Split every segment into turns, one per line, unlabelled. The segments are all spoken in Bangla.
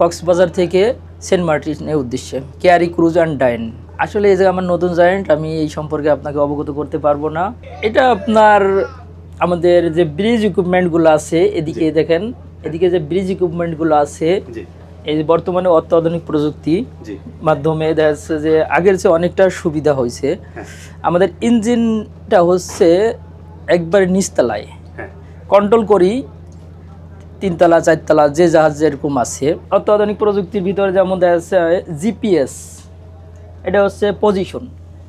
কক্সবাজার থেকে সেন্ট মার্টিনের উদ্দেশ্যে। Keari cruise and dine. আসলে এই যে আমার নতুন জয়েন্ট আমি এই সম্পর্কে আপনাকে অবগত করতে পারব না। এটা আপনার আমাদের যে ব্রিজ ইকুইপমেন্টগুলো আছে এদিকে দেখেন এদিকে যে ব্রিজ ইকুইপমেন্টগুলো আছে এই যে বর্তমানে অত্যাধুনিক প্রযুক্তি মাধ্যমে দেখা যাচ্ছে যে আগের চেয়ে অনেকটা সুবিধা হয়েছে।
হ্যাঁ।
আমাদের ইঞ্জিনটা হচ্ছে একবারে নিচতলায়।
হ্যাঁ।
কন্ট্রোল করি তিনতলা চারতলা যে জাহাজ যেরকম আছে। অত্যাধুনিক প্রযুক্তির ভিতরে যেমন দেখা যাচ্ছে জিপিএস এটা হচ্ছে পজিশন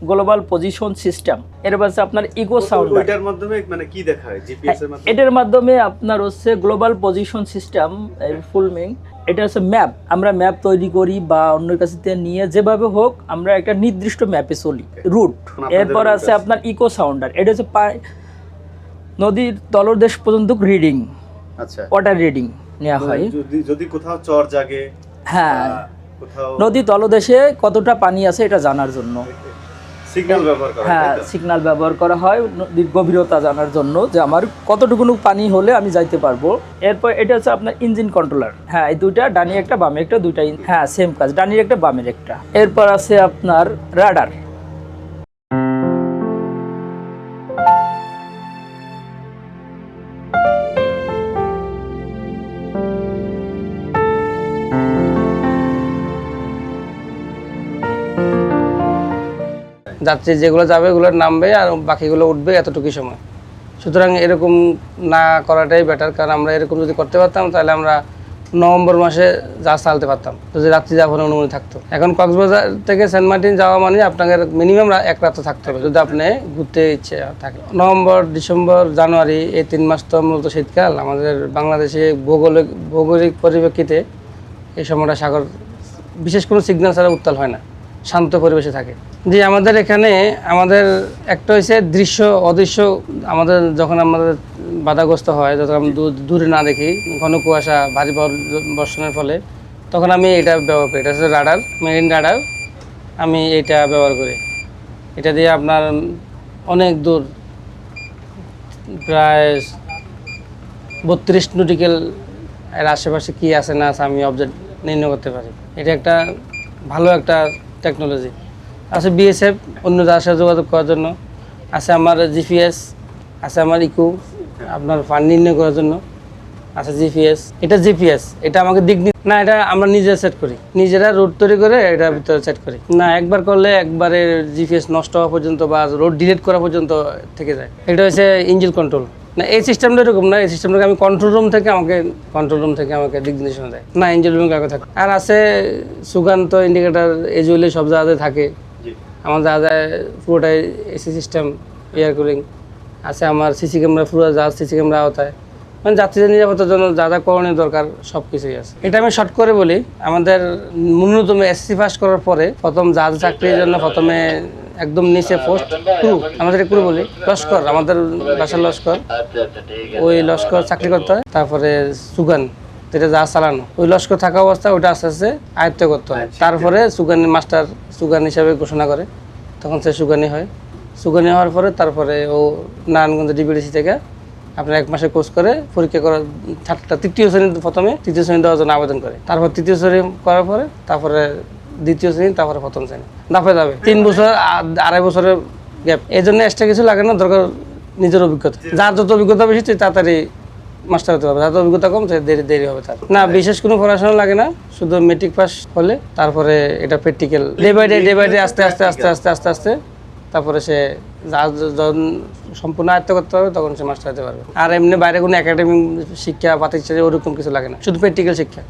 গ্লোবাল পজিশন সিস্টেম এটা হচ্ছে আপনার ইকো সাউন্ড
ওইটার মাধ্যমে মানে কি দেখা হয় জিপিএস এর মাধ্যমে?
এটার মাধ্যমে আপনার হচ্ছে global position system full meaning এটা হচ্ছে ম্যাপ আমরা ম্যাপ তৈরি করি বা অন্যের কাছে নিয়ে যেভাবে হোক আমরা একটা নির্দিষ্ট ম্যাপে চলি। রুট এরপর আছে। আপনার ইকো সাউন্ডার এটা হচ্ছে নদীর তলদেশ পর্যন্ত রিডিং
আচ্ছা।
ওয়াটার রিডিং নেওয়া হয়।
যদি যদি কোথাও চর জাগে
হ্যাঁ। নদী তলদেশে কতটা পানি আছে এটা জানার জন্য।
সিগন্যাল ব্যবহার করা হ্যাঁ
সিগন্যাল ব্যবহার করা হয় নদীর গভীরতা জানার জন্য যে আমার কতটুকুন পানি হলে আমি যাইতে পারব। এরপর এটা হচ্ছে আপনার ইঞ্জিন কন্ট্রোলার হ্যাঁ এই দুইটা ডানি একটা বামে একটা দুইটা হ্যাঁ সেম কাজ ডানির একটা বামের একটা। এরপর আছে আপনার রাডার
যাত্রী যেগুলো যাবে ওগুলো নামবে আর বাকিগুলো উঠবে এতটুকুই সময়। সুতরাং এরকম না করাটাই বেটার কারণ আমরা এরকম যদি করতে পারতাম, তাহলে আমরা নভেম্বর মাসে জাহাজ চালাতে পারতাম। যদি রাত্রি যাপনের অনুমতি থাকতো। এখন কক্সবাজার থেকে সেন্ট মার্টিন যাওয়া মানে আপনাকে মিনিমাম এক রাত থাকতে হবে, যদি আপনি ঘুরতে ইচ্ছে থাকে। নভেম্বর, ডিসেম্বর, জানুয়ারি, এই তিন মাস তো মূলত শীতকাল। আমাদের বাংলাদেশে ভৌগোলিক ভৌগোলিক পরিপ্রেক্ষিতে এই সময়টা সাগর, বিশেষ কোনো সিগন্যাল ছাড়া উত্তাল হয় না। শান্ত পরিবেশে থাকে। জি, আমাদের এখানে, আমাদের একটা হয়েছে দৃশ্য, অদৃশ্য, আমাদের যখন আমাদের বাধাগ্রস্ত হয়, যখন আমরা দূর- না দেখি, ঘন কুয়াশা, ভারী বর- বর্ষণের ফলে, তখন আমি এটা ব্যবহার করি। এটা হচ্ছে রাডার, মেরিন রাডার, আমি এটা ব্যবহার করি। এটা দিয়ে আপনার অনেক দূর, প্রায় বত্রিশ নটিক্যাল এর আশেপাশে কী আছে না আছে আমি অবজেক্ট নির্ণয় করতে পারি। এটা একটা ভালো একটা টেকনোলজি আছে বিএসএফ অন্য যার সাথে যোগাযোগ করার জন্য। আছে আমার জিপিএস আছে আমার ইকো আপনার ফান নির্ণয় করার জন্য। আছে জিপিএস এটা জিপিএস এটা আমাকে দিক না এটা আমরা নিজে সেট করি। নিজেরা রোড তৈরি করে এটার ভিতরে সেট করি। না, একবার করলে একবারে জিপিএস নষ্ট হওয়া পর্যন্ত বা রোড ডিলিট করা পর্যন্ত থেকে যায়। এটা হচ্ছে ইঞ্জিন কন্ট্রোল না, এই সিস্টেমটা এরকম না, এই সিস্টেমটাকে আমি কন্ট্রোল রুম থেকে আমাকে কন্ট্রোল রুম থেকে আমাকে দিক নির্দেশনা দেয়। না ইঞ্জিন রুমে কাউকে থাকে। আর আছে সুকান্ত ইন্ডিকেটার এজুয়েলি সব জায়গাতে থাকে।
জি
যা জাহাজে পুরোটাই এসি সিস্টেম এয়ার কুলিং আছে আমার সিসি ক্যামেরা পুরো জাহাজ সিসি ক্যামেরা আওতায়। মানে যাত্রীদের নিরাপত্তার জন্য যা যা করণীয় দরকার সব কিছুই আছে। এটা আমি শর্ট করে বলি, আমাদের ন্যূনতম এসএসসি পাস করার পরে প্রথম জাহাজ চাকরির জন্য প্রথমে একদম নিচে পোস্ট ক্রু আমাদের ক্রু বলি, লস্কর, আমাদের বাসার লস্কর। ওই লস্কর চাকরি করতে হয়, তারপরে সুগান। যেটা যা চালানো। ওই লস্কর থাকা অবস্থা ওটা আস্তে আস্তে আয়ত্ত করতে হয়। তারপরে সুগানি মাস্টার সুগান হিসাবে ঘোষণা করে। তখন সে সুগানি হয়। সুগানি হওয়ার পরে তারপরে ও নারায়ণগঞ্জ ডিবিডিসি থেকে আপনার এক মাসে কোর্স করে পরীক্ষা করার ছাত্রটা তৃতীয় শ্রেণি প্রথমে তৃতীয় শ্রেণি দেওয়ার জন্য আবেদন করে। তারপর তৃতীয় শ্রেণি করার পরে তারপরে দ্বিতীয় শ্রেণি তারপরে প্রথম শ্রেণি। দাপে যাবে তিন বছর আড়াই বছরের গ্যাপ এই জন্য এক্সট্রা কিছু লাগে না দরকার নিজের অভিজ্ঞতা। যার যত অভিজ্ঞতা বেশি তাড়াতাড়ি মাস্টার হতে হবে। তাদের অভিজ্ঞতা কম সে দেরি দেরি হবে তার। না, বিশেষ কোনো পড়াশোনা লাগে না, শুধু মেট্রিক পাস হলে, তারপরে এটা practical day by day day by day আস্তে আস্তে আস্তে আস্তে আস্তে আস্তে, তারপরে সে যখন সম্পূর্ণ আয়ত্ত করতে পারবে, তখন সে মাস্টার হতে পারবে। আর এমনি বাইরে কোনো একাডেমিক শিক্ষা পাতি ওরকম কিছু লাগে না, শুধু প্র্যাকটিক্যাল শিক্ষা।